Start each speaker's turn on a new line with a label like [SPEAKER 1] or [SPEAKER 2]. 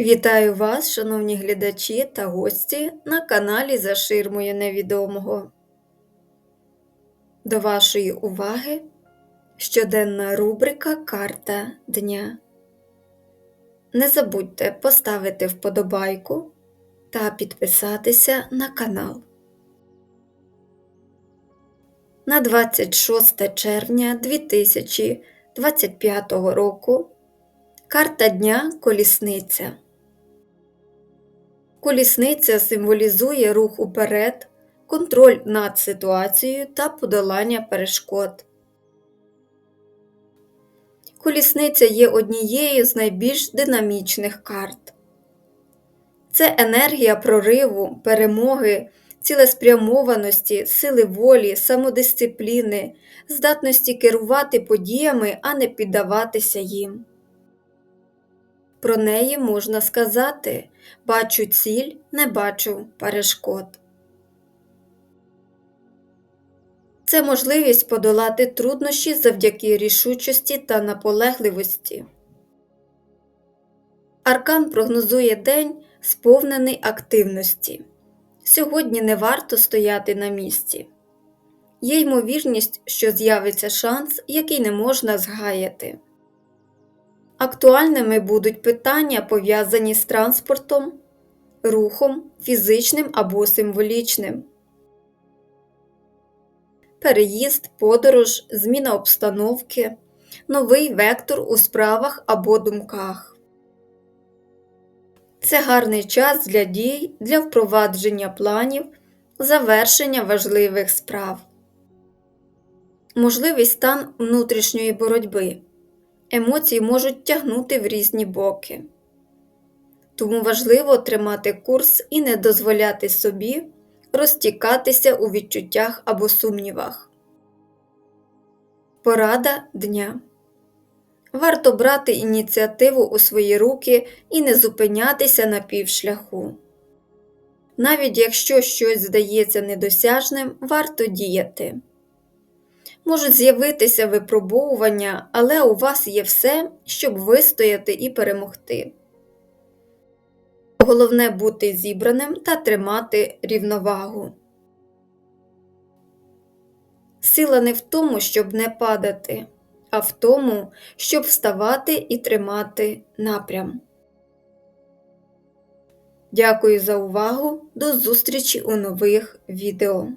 [SPEAKER 1] Вітаю вас, шановні глядачі та гості на каналі За ширмою невідомого. До вашої уваги щоденна рубрика Карта Дня. Не забудьте поставити вподобайку та підписатися на канал. На 26 червня 2025 року Карта Дня Колісниця. Колісниця символізує рух уперед, контроль над ситуацією та подолання перешкод. Колісниця є однією з найбільш динамічних карт. Це енергія прориву, перемоги, цілеспрямованості, сили волі, самодисципліни, здатності керувати подіями, а не піддаватися їм. Про неї можна сказати бачу ціль, не бачу перешкод. Це можливість подолати труднощі завдяки рішучості та наполегливості. Аркан прогнозує день, сповнений активності. Сьогодні не варто стояти на місці. Є ймовірність, що з'явиться шанс, який не можна згаяти. Актуальними будуть питання, пов'язані з транспортом, рухом, фізичним або символічним. Переїзд, подорож, зміна обстановки, новий вектор у справах або думках. Це гарний час для дій, для впровадження планів, завершення важливих справ. Можливий стан внутрішньої боротьби. Емоції можуть тягнути в різні боки. Тому важливо тримати курс і не дозволяти собі розтікатися у відчуттях або сумнівах. Порада дня Варто брати ініціативу у свої руки і не зупинятися на півшляху. Навіть якщо щось здається недосяжним, варто діяти. Можуть з'явитися випробовування, але у вас є все, щоб вистояти і перемогти. Головне бути зібраним та тримати рівновагу. Сила не в тому, щоб не падати, а в тому, щоб вставати і тримати напрям. Дякую за увагу. До зустрічі у нових відео.